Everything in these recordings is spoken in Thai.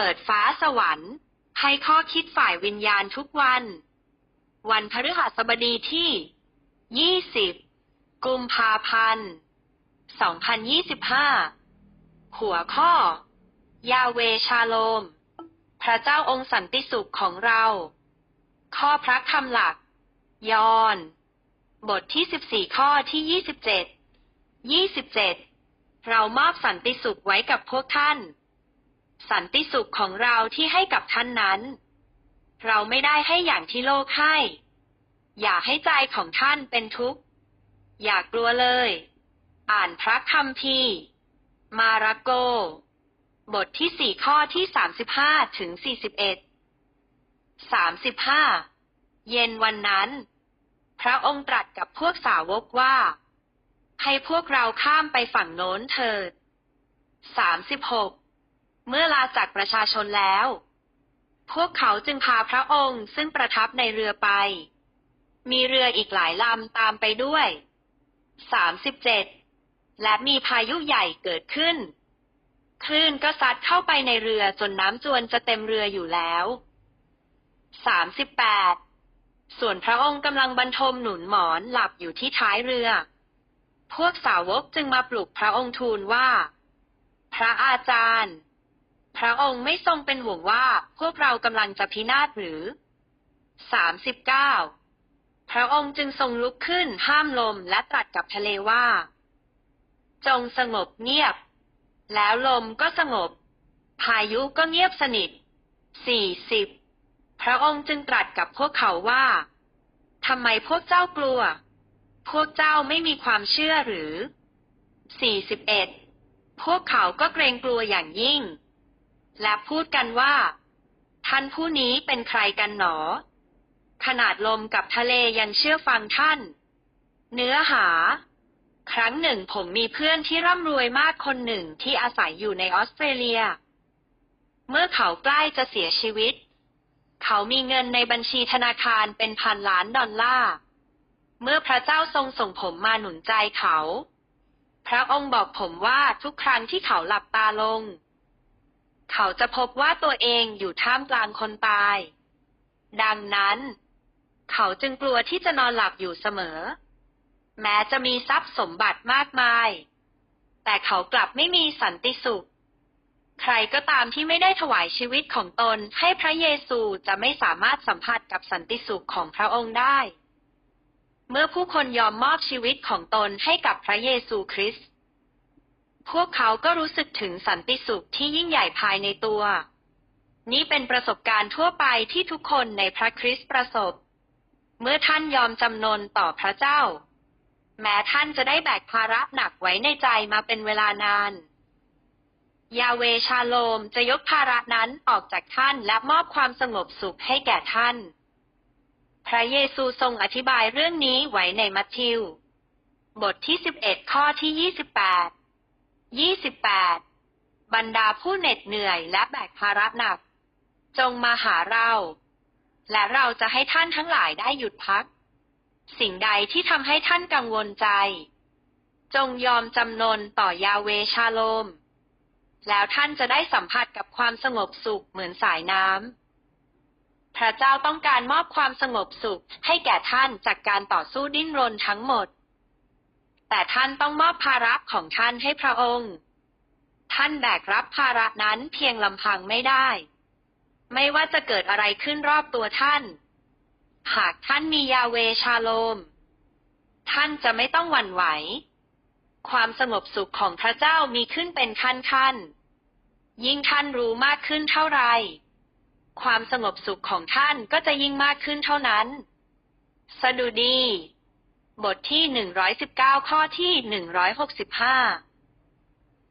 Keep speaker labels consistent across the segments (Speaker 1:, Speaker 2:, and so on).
Speaker 1: ปิดฟ้าสวรรค์ ให้ข้อคิดฝ่ายวิญญาณทุกวัน วันพฤหัสบดีที่ 20 กุมภาพันธ์ 2025 หัวข้อ ยาเวชาโลม พระเจ้าองค์สันติสุขของเรา ข้อพระคำหลัก ยอน บทที่ 14 ข้อที่ 27 27 เรามอบสันติสุขไว้กับพวกท่าน สันติสุขของเราที่ให้กับท่านนั้น เราไม่ได้ให้อย่างที่โลกให้ อย่าให้ใจของท่านเป็นทุกข์ อย่ากลัวเลย อ่านพระคัมภีร์มาระโก บทที่สี่ข้อที่สามสิบห้าถึงสี่สิบเอ็ดสามสิบห้าเย็นวันนั้น พระองค์ตรัสกับพวกสาวกว่า ให้พวกเราข้ามไปฝั่งโน้นเถิดสามสิบหก เมื่อลาจากประชาชนแล้ว พวกเขาจึงพาพระองค์ซึ่งประทับในเรือไป มีเรืออีกหลายลำตามไปด้วยสามสิบเจ็ดและมีพายุใหญ่เกิดขึ้น คลื่นก็ซัดเข้าไปในเรือจนน้ำจวนจะเต็มเรืออยู่แล้วสามสิบแปดส่วนพระองค์กำลังบรรทมหนุนหมอนหลับอยู่ที่ท้ายเรือ พวกสาวกจึงมาปลุกพระองค์ทูลว่า พระอาจารย์ พระองค์ไม่ทรงเป็นห่วงว่าพวกเรากำลังจะพินาศหรือสามสิบเก้าพระองค์จึงทรงลุกขึ้นห้ามลมและตรัสกับทะเลว่า จงสงบเงียบ แล้วลมก็สงบ พายุก็เงียบสนิทสี่สิบพระองค์จึงตรัสกับพวกเขาว่าทำไมพวกเจ้ากลัว พวกเจ้าไม่มีความเชื่อหรือสี่สิบเอ็ดพวกเขาก็เกรงกลัวอย่างยิ่ง และพูดกันว่า ท่านผู้นี้เป็นใครกันหนอ ขนาดลมกับทะเลยังเชื่อฟังท่าน เนื้อหา ครั้งหนึ่งผมมีเพื่อนที่ร่ำรวยมากคนหนึ่งที่อาศัยอยู่ในออสเตรเลีย เมื่อเขาใกล้จะเสียชีวิต เขามีเงินในบัญชีธนาคารเป็นพันล้านดอลลาร์ เมื่อพระเจ้าทรงส่งผมมาหนุนใจเขา พระองค์บอกผมว่าทุกครั้งที่เขาหลับตาลง เขาจะพบว่าตัวเองอยู่ท่ามกลางคนตาย ดังนั้น เขาจึงกลัวที่จะนอนหลับอยู่เสมอ แม้จะมีทรัพย์สมบัติมากมาย แต่เขากลับไม่มีสันติสุข ใครก็ตามที่ไม่ได้ถวายชีวิตของตนให้พระเยซูจะไม่สามารถสัมผัสกับสันติสุขของพระองค์ได้ เมื่อผู้คนยอมมอบชีวิตของตนให้กับพระเยซูคริสต์ พวกเขาก็รู้สึกถึงสันติสุขที่ยิ่งใหญ่ภายในตัว นี่เป็นประสบการณ์ทั่วไปที่ทุกคนในพระคริสต์ประสบ เมื่อท่านยอมจำนนต่อพระเจ้า แม้ท่านจะได้แบกภาระหนักไว้ในใจมาเป็นเวลานาน ยาเวชาโลมจะยกภาระนั้นออกจากท่านและมอบความสงบสุขให้แก่ท่าน พระเยซูทรงอธิบายเรื่องนี้ไว้ในมัทธิว บทที่ 11 ข้อที่ 28 28 บรรดาผู้เหน็ดเหนื่อยและแบกภาระหนัก จงมาหาเรา และเราจะให้ท่านทั้งหลายได้หยุดพัก สิ่งใดที่ทำให้ท่านกังวลใจ จงยอมจำนนต่อยาเวชาโลม แล้วท่านจะได้สัมผัสกับความสงบสุขเหมือนสายน้ำพระเจ้าต้องการมอบความสงบสุขให้แก่ท่านจากการต่อสู้ดิ้นรนทั้งหมด แต่ท่านต้องมอบภาระของท่านให้พระองค์ ท่านแบกรับภาระนั้นเพียงลำพังไม่ได้ ไม่ว่าจะเกิดอะไรขึ้นรอบตัวท่าน หากท่านมียาเวชาโลม ท่านจะไม่ต้องหวั่นไหว ความสงบสุขของพระเจ้ามีขึ้นเป็นขั้นขั้นยิ่งท่านรู้มากขึ้นเท่าไรความสงบสุขของท่านก็จะยิ่งมากขึ้นเท่านั้น สดุดี บทที่หนึ่งร้อยสิบเก้าข้อที่หนึ่งร้อยหกสิบห้า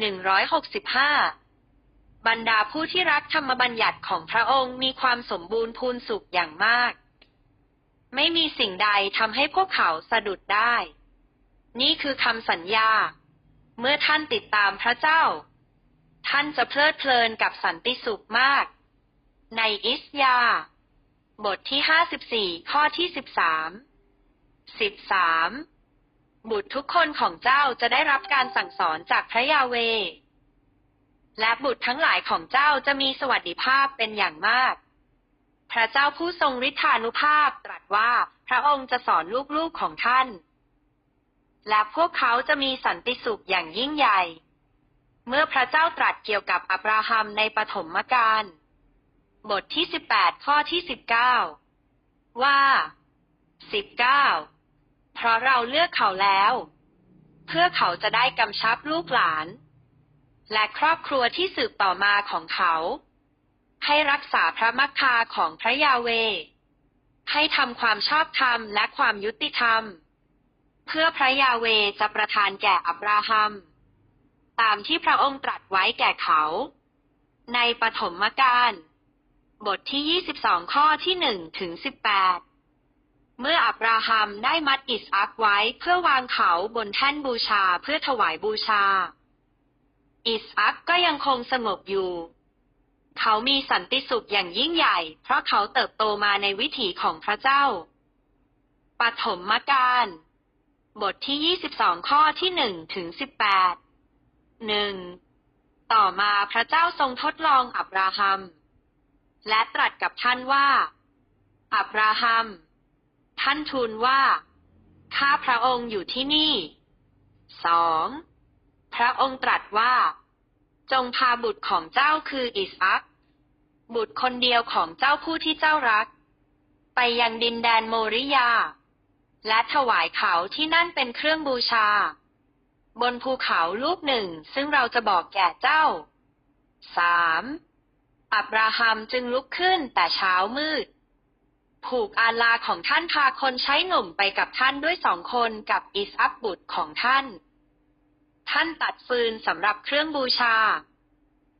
Speaker 1: หนึ่งร้อยหกสิบห้าบรรดาผู้ที่รักธรรมบัญญัติของพระองค์มีความสมบูรณ์พูนสุขอย่างมาก ไม่มีสิ่งใดทำให้พวกเขาสะดุดได้ นี่คือคำสัญญา เมื่อท่านติดตามพระเจ้า ท่านจะเพลิดเพลินกับสันติสุขมาก ในอิสยา บทที่ห้าสิบสี่ข้อที่สิบสาม สิบสามบุตรทุกคนของเจ้าจะได้รับการสั่งสอนจากพระยาเว และบุตรทั้งหลายของเจ้าจะมีสวัสดิภาพเป็นอย่างมาก พระเจ้าผู้ทรงฤทธานุภาพตรัสว่าพระองค์จะสอนลูกๆของท่าน และพวกเขาจะมีสันติสุขอย่างยิ่งใหญ่ เมื่อพระเจ้าตรัสเกี่ยวกับอับราฮัมในปฐมกาลบทที่18ข้อที่19ว่า19เเพราะเราเลือกเขาแล้ว เพื่อเขาจะได้กำชับลูกหลาน และครอบครัวที่สืบต่อมาของเขา ให้รักษาพระมักคาของพระยาเว ให้ทำความชอบธรรมและความยุติธรรม เพื่อพระยาเวจะประทานแก่อับราฮัม ตามที่พระองค์ตรัสไว้แก่เขา ในปฐมกาลบทที่ 22 ข้อที่ 1 ถึง 18 เมื่ออับราฮัมได้มัดอิสอักไว้เพื่อวางเขาบนแท่นบูชาเพื่อถวายบูชา อิสอักก็ยังคงสงบอยู่ เขามีสันติสุขอย่างยิ่งใหญ่ เพราะเขาเติบโตมาในวิถีของพระเจ้า ปฐมกาลบทที่ 22 ข้อที่ 1 ถึง 18 1. ต่อมาพระเจ้าทรงทดลองอับราฮัม และตรัสกับท่านว่า อับราฮัม ท่านทูลว่า ข้าพระองค์อยู่ที่นี่ สอง พระองค์ตรัสว่า จงพาบุตรของเจ้าคืออิสอักบุตรคนเดียวของเจ้าผู้ที่เจ้ารัก ไปยังดินแดนโมริยา และถวายเขาที่นั่นเป็นเครื่องบูชา บนภูเขาลูกหนึ่งซึ่งเราจะบอกแก่เจ้าสามอับราฮัมจึงลุกขึ้นแต่เช้ามืด ผูกอาลาของท่านพาคนใช้หนุ่มไปกับท่านด้วยสองคนกับอิสอักบุตรของท่าน ท่านตัดฟืนสำหรับเครื่องบูชา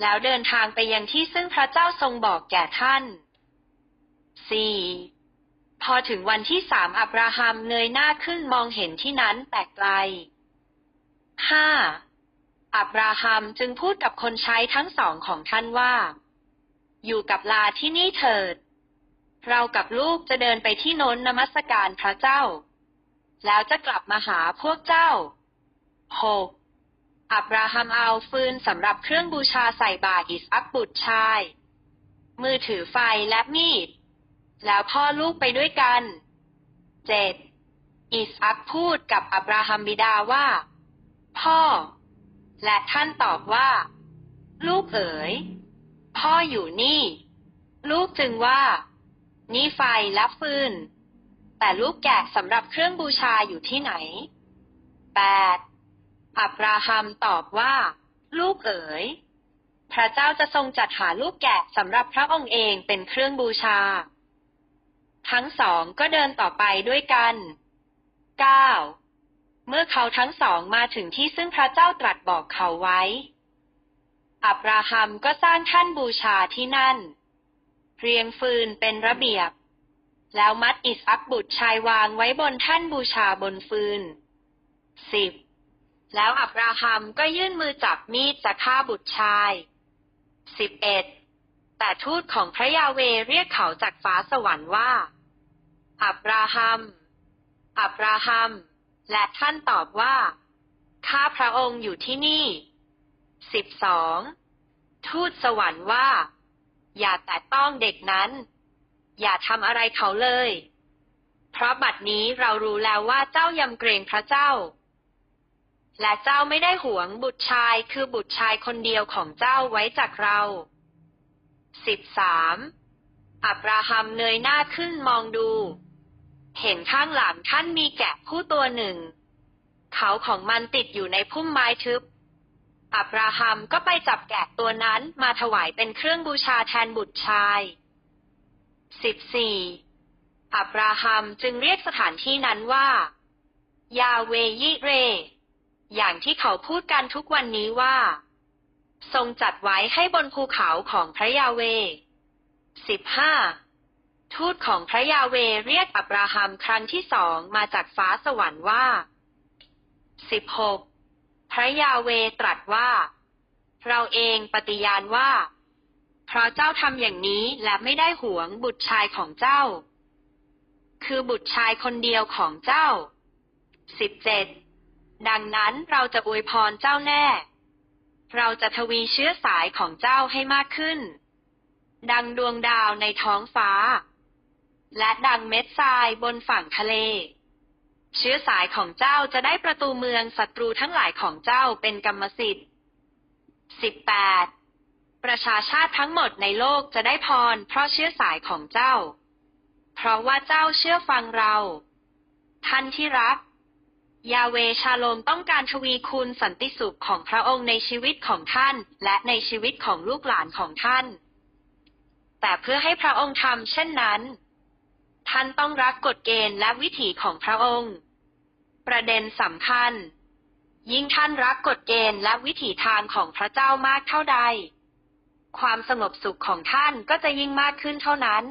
Speaker 1: แล้วเดินทางไปยังที่ซึ่งพระเจ้าทรงบอกแก่ท่าน 4. พอถึงวันที่สามอับราฮัมเงยหน้าขึ้นมองเห็นที่นั้นแต่ไกล 5. อับราฮัมจึงพูดกับคนใช้ทั้งสองของท่านว่า อยู่กับลาที่นี่เถิด เรากับลูกจะเดินไปที่โน้นนมัสการพระเจ้า แล้วจะกลับมาหาพวกเจ้า 6. อับราฮัมเอาฟืนสำหรับเครื่องบูชาใส่บาตรอิสอักบุตรชาย มือถือไฟและมีด แล้วพ่อลูกไปด้วยกัน 7. อิสอักพูดกับอับราฮัมบิดาว่า พ่อ และท่านตอบว่า ลูกเอ๋ย พ่ออยู่นี่ ลูกจึงว่า นี่ไฟและฟืน แต่ลูกแกะสำหรับเครื่องบูชาอยู่ที่ไหน 8. อับราฮัมตอบว่า ลูกเอ๋ย พระเจ้าจะทรงจัดหาลูกแกะสำหรับพระองค์เองเป็นเครื่องบูชา ทั้งสองก็เดินต่อไปด้วยกัน 9. เมื่อเขาทั้งสองมาถึงที่ซึ่งพระเจ้าตรัสบอกเขาไว้ อับราฮัมก็สร้างท่านบูชาที่นั่น เรียงฟืนเป็นระเบียบ แล้วมัดอิสอักบุตรชายวางไว้บนท่านบูชาบนฟืนสิบแล้วอับราฮัมก็ยื่นมือจับมีดจะฆ่าบุตรชายสิบเอ็ดแต่ทูตของพระยาเวเรียกเขาจากฟ้าสวรรค์ว่า อับราฮัม อับราฮัม และท่านตอบว่า ข้าพระองค์อยู่ที่นี่สิบสองทูตสวรรค์ว่า อย่าแตะต้องเด็กนั้น อย่าทำอะไรเขาเลย เพราะบัดนี้เรารู้แล้วว่าเจ้ายำเกรงพระเจ้า และเจ้าไม่ได้หวงบุตรชายคือบุตรชายคนเดียวของเจ้าไว้จากเราสิบสามอับราฮัมเงยหน้าขึ้นมองดู เห็นข้างหลังท่านมีแกะผู้ตัวหนึ่ง เขาของมันติดอยู่ในพุ่มไม้ทึบ อับราฮัมก็ไปจับแกะตัวนั้นมาถวายเป็นเครื่องบูชาแทนบุตรชายสิบสี่อับราฮัมจึงเรียกสถานที่นั้นว่า ยาเวยิเร อย่างที่เขาพูดกันทุกวันนี้ว่า ทรงจัดไว้ให้บนภูเขาของพระยาเวสิบห้าทูตของพระยาเวเรียกอับราฮัมครั้งที่สองมาจากฟ้าสวรรค์ว่าสิบหก พระยาเวตรัสว่า เราเองปฏิญาณว่า เพราะเจ้าทำอย่างนี้และไม่ได้หวงบุตรชายของเจ้า คือบุตรชายคนเดียวของเจ้าสิบเจ็ดดังนั้นเราจะอวยพรเจ้าแน่ เราจะทวีเชื้อสายของเจ้าให้มากขึ้น ดังดวงดาวในท้องฟ้า และดังเม็ดทรายบนฝั่งทะเล เชื้อสายของเจ้าจะได้ประตูเมืองศัตรูทั้งหลายของเจ้าเป็นกรรมสิทธิ์ 18. ประชาชาติทั้งหมดในโลกจะได้พร เพราะเชื้อสายของเจ้า เพราะว่าเจ้าเชื่อฟังเรา ท่านที่รัก ยาเวชาโลมต้องการทวีคูณสันติสุขของพระองค์ในชีวิตของท่าน และในชีวิตของลูกหลานของท่าน แต่เพื่อให้พระองค์ทำเช่นนั้นท่านต้องรักกฎเกณฑ์และวิถีของพระองค์ ประเด็นสำคัญ ยิ่งท่านรักกฎเกณฑ์และวิถีทางของพระเจ้ามากเท่าใด ความสงบสุขของท่านก็จะยิ่งมากขึ้นเท่านั้น